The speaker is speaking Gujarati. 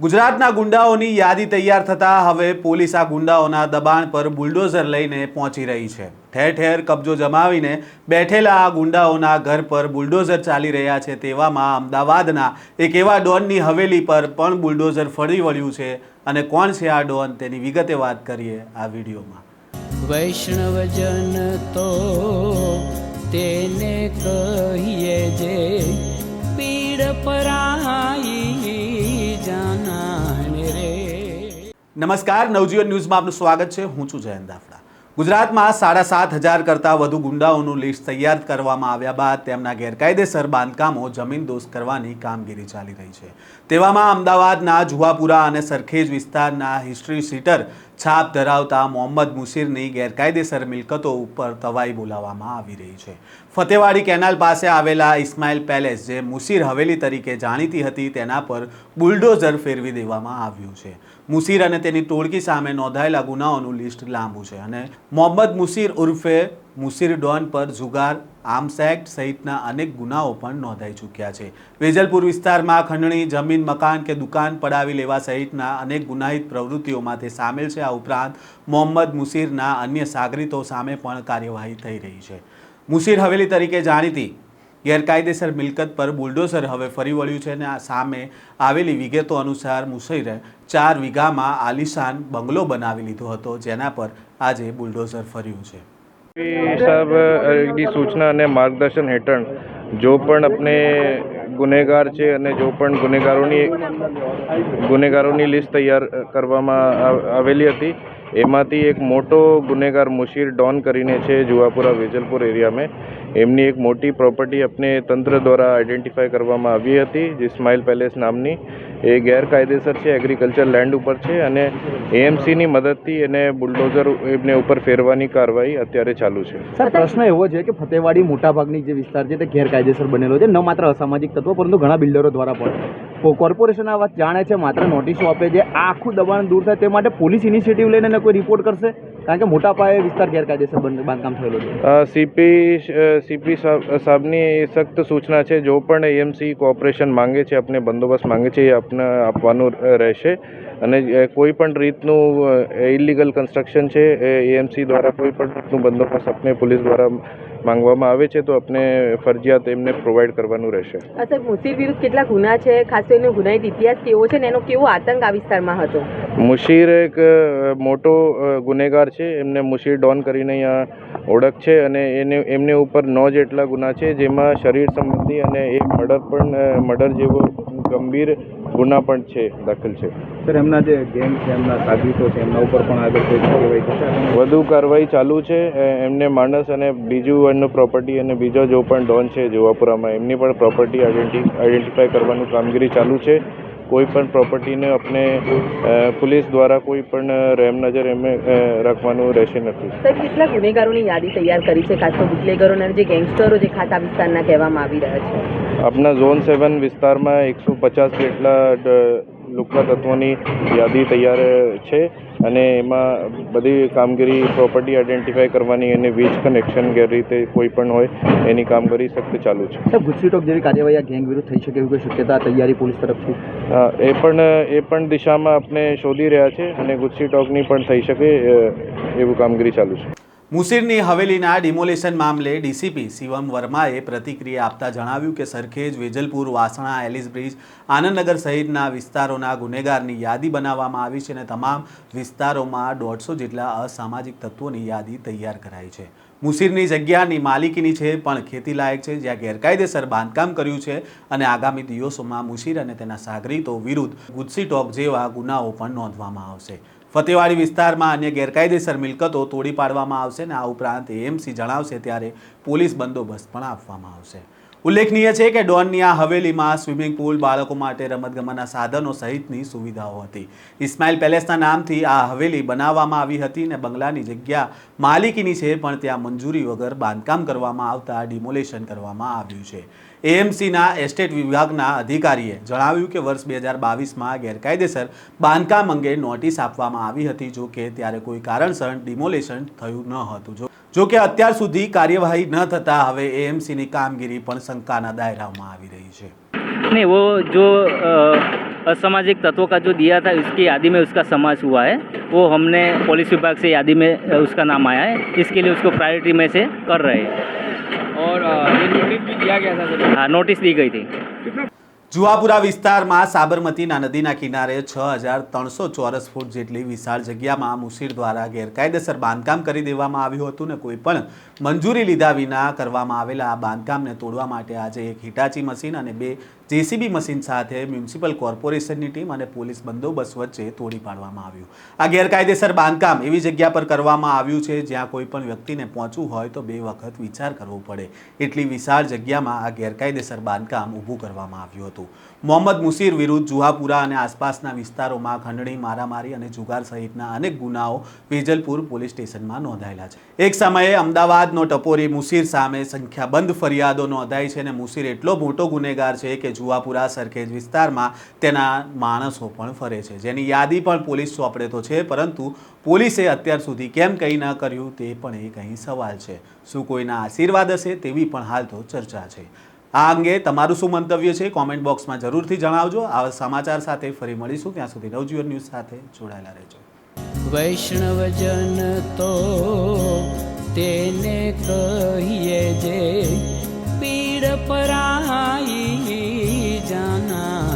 ગુજરાતના ગુંડાઓની યાદી તૈયાર થતાં હવે પોલીસ આ ગુંડાઓના દબાણ પર બુલડોઝર લઈને પહોંચી રહી છે. ઠેર ઠેર કબજો જમાવીને બેઠેલા આ ગુંડાઓના ઘર પર બુલડોઝર ચાલી રહ્યા છે તેવામાં અમદાવાદના એક એવા ડોનની હવેલી પર પણ બુલડોઝર ફરી વળ્યું છે. અને કોણ છે આ ડોન તેની વિગતે વાત કરીએ આ વિડીયોમાં. વૈષ્ણવજન તો તેને કહીએ જે પીડ પરાઈ નમસ્કાર, નવજીવન ન્યૂઝમાં આપનું સ્વાગત છે. હું છું જયંત દાફડા. ગુજરાતમાં સાડા સાત હજાર કરતાં વધુ ગુંડાઓનું લિસ્ટ તૈયાર કરવામાં આવ્યા બાદ તેમના ગેરકાયદેસર બાંધકામો જમીન દોસ્ત કરવાની કામગીરી ચાલી રહી છે. તેવામાં અમદાવાદના જુહાપુરા અને સરખેજ વિસ્તારના હિસ્ટ્રી સીટર છાપ ધરાવતા મોહમ્મદ મુસીરની ગેરકાયદેસર મિલકતો ઉપર તવાઈ બોલાવવામાં આવી રહી છે. ફતેવાડી કેનાલ પાસે આવેલા ઇસ્માઇલ પેલેસ, જે મુસીર હવેલી તરીકે જાણીતી હતી, તેના પર બુલડોઝર ફેરવી દેવામાં આવ્યું છે. મુસીર અને તેની ટોળકી સામે નોંધાયેલા ગુનાઓનું લિસ્ટ લાંબુ છે અને મોહમ્મદ મુસીર ઉર્ફે મુસીર ડોન પર જુગાર, આર્મ્સ સહિતના અનેક ગુનાઓ પણ નોંધાઈ ચૂક્યા છે. વેજલપુર વિસ્તારમાં ખંડણી, જમીન, મકાન કે દુકાન પડાવી લેવા સહિતના અનેક ગુનાહિત પ્રવૃત્તિઓમાં તે સામેલ છે. આ ઉપરાંત મોહમ્મદ મુસીરના અન્ય સાગરીતો સામે પણ કાર્યવાહી થઈ રહી છે. મુસીર હવેલી તરીકે જાણીતી ગેરકાયદેસર મિલકત પર બુલડોઝર હવે ફરી વળ્યું છે અને આ સામે આવેલી વિગતો અનુસાર મુસૈરે ચાર વીઘામાં આલિશાન બંગલો બનાવી લીધો હતો, જેના પર આજે બુલડોઝર ફર્યું છે. સાહેબની સૂચના અને માર્ગદર્શન હેઠળ જો પણ આપણે ગુનેગાર છે અને જો પણ ગુનેગારોની ગુનેગારોની લિસ્ટ તૈયાર કરવામાં આવેલી હતી, એમાંથી એક મોટો ગુનેગાર મુશીર ડોન કરીને છે જુવાપુરા વેજલપુર એરિયામાં. એમની એક મોટી પ્રોપર્ટી આપણે તંત્ર દ્વારા આઈડેન્ટિફાય કરવામાં આવી હતી, જે સ્માઇલ પેલેસ નામની. એ ગેરકાયદેસર છે એગ્રીકલ્ચર લેન્ડ ઉપર છે અને એએમસીની મદદથી એને બુલડોઝર એમને ઉપર ફેરવાની કાર્યવાહી અત્યારે ચાલુ છે. સર પ્રશ્ન એવો છે કે ફતેવાડી મોટાભાગની જે વિસ્તાર છે તે ગેરકાયદેસર બનેલો છે. ન માત્ર અસામાજિક તત્વો, પરંતુ ઘણા બિલ્ડરો દ્વારા પણ. કોર્પોરેશન આ વાત જાણે છે, માત્ર નોટિસો આપે છે. આખું દબાણ દૂર થાય તે માટે પોલીસ ઇનિશિયેટિવ લઈને કોઈ રિપોર્ટ કરશે? કારણ કે મોટા પાયે વિસ્તાર ગેરકાયદેસર બાંધકામ થયેલું છે. સીપી સીપી સાહેબની સખ્ત સૂચના છે, જો પણ એએમસી કોઓપરેશન માંગે છે, આપણે બંદોબસ્ત માંગે છે, એ આપણે આપવાનું રહેશે. અને કોઈ પણ રીતનું ઇલીગલ કન્સ્ટ્રક્શન છે એ એએમસી દ્વારા કોઈ પણ રીતનું બંદોબસ્ત આપણે પોલીસ દ્વારા માંગવામાં આવે છે તો આપણે ફરજિયાત એમને પ્રોવાઈડ કરવાનું રહેશે. સર મુશીર વિરુદ્ધ કેટલા ગુના છે? ખાસ કરીને ગુનાહિત ઇતિહાસ કેવો છે ને એનો કેવો આતંક આ વિસ્તારમાં હતો? મુશીર એક મોટો ગુનેગાર છે એમને મુશીર ડોન કરીને અહીંયા ઓળખ છે અને એને એમને ઉપર નો જેટલા ગુના છે જેમાં શરીર સંબંધી અને એક મર્ડર પણ મર્ડર જેવો ગંભીર ગુના પણ છે દાખલ છે. સર એમના જે ગેમ છે એમના સાગરીતો છે એમના ઉપર પણ આગળ કોઈ કાર્યવાહી વધુ કાર્યવાહી ચાલુ છે એમને માણસ અને બીજું એમનું પ્રોપર્ટી અને બીજો જો પણ ડોન છે જોવાપુરામાં એમની પણ પ્રોપર્ટી આઈડેન્ટી આઈડેન્ટિફાઈ કરવાનું કામગીરી ચાલુ છે. કોઈ પણ પ્રોપર્ટીને આપણે પોલીસ દ્વારા કોઈ પણ રેમ નજર એમને રાખવાનું રહેશે નથી. સર કેટલા ગુનેગારોની યાદી તૈયાર કરી છે ખાસ તો બુટલેગરો અને જે ગેંગસ્ટરો જે ખાસ આ વિસ્તારના કહેવામાં આવી રહ્યા છે? આપણા ઝોન સેવન વિસ્તારમાં એકસો પચાસ જેટલા ડ- તત્વોની યાદી તૈયાર છે અને એમાં બધી કામગીરી પ્રોપર્ટી આઈડેન્ટિફાઈ કરવાની અને વીજ કનેક્શન ગેર રીતે કોઈ પણ હોય એની કામગીરી સખ્ત ચાલુ છે. સર ગુજસીટોક જેવી કાર્યવાહી ગેંગ વિરુદ્ધ થઈ શકે એવી કોઈ શક્યતા તૈયારી પોલીસ તરફથી? એ પણ એ પણ દિશામાં આપણે શોધી રહ્યા છે અને ગુસ્સી ટોકની પણ થઈ શકે એવું કામગીરી ચાલુ છે. મુસીરની હવેલીના ડિમોલેશન મામલે ડીસીપી શિવમ વર્માએ પ્રતિક્રિયા આપતા જણાવ્યું કે સરખેજ વેજલપુર, વાસણા, એલિસ બ્રિજ, આનંદનગર સહિતના વિસ્તારોના ગુનેગારની યાદી બનાવવામાં આવી છે અને તમામ વિસ્તારોમાં દોઢસો જેટલા અસામાજિક તત્વોની યાદી તૈયાર કરાઈ છે. મુસીરની જગ્યાની માલિકીની છે, પણ ખેતીલાયક છે, જ્યાં ગેરકાયદેસર બાંધકામ કર્યું છે અને આગામી દિવસોમાં મુસીર અને તેના સાગરીતો વિરુદ્ધ ગુજસી ટોક જેવા ગુનાઓ પણ નોંધવામાં આવશે. ફતેવાડી વિસ્તારમાં અન્ય ગેરકાયદેસર મિલકતો તોડી પાડવામાં આવશે અને આ ઉપરાંત એએમસી જણાવશે ત્યારે પોલીસ બંદોબસ્ત પણ આપવામાં આવશે. ઉલ્લેખનીય છે કે ડોનની આ હવેલીમાં સ્વિમિંગ પુલ બાળકો માટે રમતગમતના સાધનો સહિતની સુવિધાઓ હતી. ઇસ્માઇલ પેલેસના નામથી આ હવેલી બનાવવામાં આવી હતી અને બંગલાની જગ્યા માલિકીની છે, પણ ત્યાં મંજૂરી વગર બાંધકામ કરવામાં આવતા ડિમોલેશન કરવામાં આવ્યું છે. એએમસીના એસ્ટેટ વિભાગના અધિકારીએ જણાવ્યું કે વર્ષ બે હજાર બાવીસમાં ગેરકાયદેસર બાંધકામ અંગે નોટિસ આપવામાં આવી હતી, જો કે ત્યારે કોઈ કારણસર ડિમોલેશન થયું ન હતું. જો જો કે અત્યાર સુધી કાર્યવાહી ન થતાં હવે એએમસીની કામગીરી પણ શંકાના દાયરામાં આવી રહી છે नहीं वो जो अ, असामाजिक तत्वों का जो दिया था उसकी यादी में उसका समाज हुआ है वो हमने पुलिस विभाग से यादी में अ, उसका नाम आया है इसके लिए उसको प्रायोरिटी में से कर रहे हैं और अ, ये नोटिस भी दिया गया था सर हाँ नोटिस दी गई थी જુહાપુરા વિસ્તારમાં સાબરમતીના નદીના કિનારે છ હજાર ત્રણસો ચોરસ ફૂટ જેટલી વિશાળ જગ્યામાં મુસીર દ્વારા ગેરકાયદેસર બાંધકામ કરી દેવામાં આવ્યું હતું ને કોઈ પણ મંજૂરી લીધા વિના કરવામાં આવેલા આ બાંધકામને તોડવા માટે આજે એક હિટાચી મશીન અને બે જેસીબી મશીન સાથે મ્યુનિસિપલ કોર્પોરેશનની ટીમ અને પોલીસ બંદોબસ્ત વચ્ચે તોડી પાડવામાં આવ્યું. આ ગેરકાયદેસર બાંધકામ એવી જગ્યા પર કરવામાં આવ્યું છે જ્યાં કોઈ પણ વ્યક્તિને પહોંચવું હોય તો બે વખત વિચાર કરવો પડે. એટલી વિશાળ જગ્યામાં આ ગેરકાયદેસર બાંધકામ ઊભું કરવામાં આવ્યું હતું. મોહમ્મદ મુસીર વિરુદ્ધ જુહાપુરા અને આસપાસના વિસ્તારોમાં ખંડણી, મારામારી અને જુગાર સહિતના અનેક ગુનાઓ વેજલપુર પોલીસ સ્ટેશનમાં નોંધાયેલા છે. એક સમયે અમદાવાદનો ટપોરી મુસીર સામે સંખ્યાબંધ ફરિયાદો નોંધાઈ છે અને મુસીર એટલો મોટો ગુનેગાર છે કે જુહાપુરા સરખેજ વિસ્તારમાં તેના માણસો પણ ફરે છે. જેની યાદી પણ પોલીસ સોંપડે તો છે, પરંતુ પોલીસે અત્યાર સુધી કેમ કંઈ ન કર્યું તે પણ એક અહીં સવાલ છે. શું કોઈના આશીર્વાદ હશે તેવી પણ હાલ તો ચર્ચા છે. આ અંગે તમારું શું મંતવ્ય છે કોમેન્ટ બોક્સમાં જરૂરથી જણાવજો. આવા સમાચાર સાથે ફરી મળીશું. ત્યાં સુધી નવજીવન ન્યૂઝ સાથે જોડાયેલા રહેજો. વૈષ્ણવજન તો તેને કહીએ જે પીડ પરાઈ જાના